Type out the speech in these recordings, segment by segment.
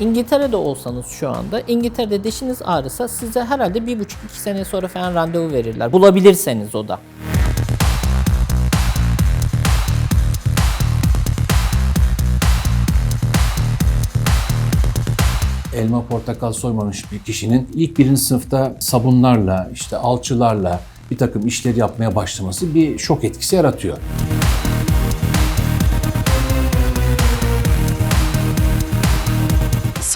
İngiltere'de olsanız şu anda, İngiltere'de dişiniz ağrısa size herhalde bir buçuk iki sene sonra falan randevu verirler. Bulabilirseniz o da. elma portakal soymamış bir kişinin ilk birinci sınıfta sabunlarla, işte alçılarla bir takım işleri yapmaya başlaması bir şok etkisi yaratıyor.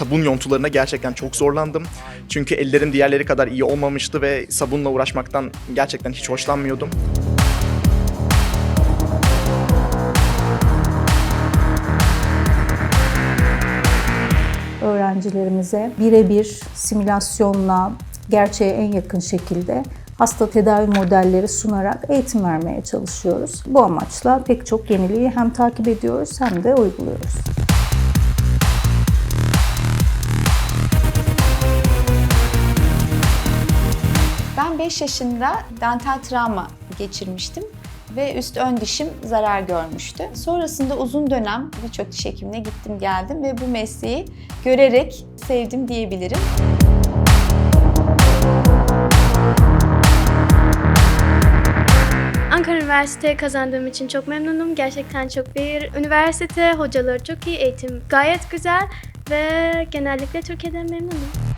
Sabun yontularına gerçekten çok zorlandım. Çünkü ellerim diğerleri kadar iyi olmamıştı ve sabunla uğraşmaktan gerçekten hiç hoşlanmıyordum. öğrencilerimize birebir simülasyonla gerçeğe en yakın şekilde hasta tedavi modelleri sunarak eğitim vermeye çalışıyoruz. Bu amaçla pek çok yeniliği hem takip ediyoruz hem de uyguluyoruz. Ben 5 yaşında dental travma geçirmiştim ve üst ön dişim zarar görmüştü. Sonrasında uzun dönem birçok diş hekimine gittim geldim ve bu mesleği görerek sevdim diyebilirim. Ankara Üniversitesi kazandığım için çok memnunum. Gerçekten çok bir üniversite, hocaları çok iyi, eğitim gayet güzel ve genellikle Türkiye'den memnunum.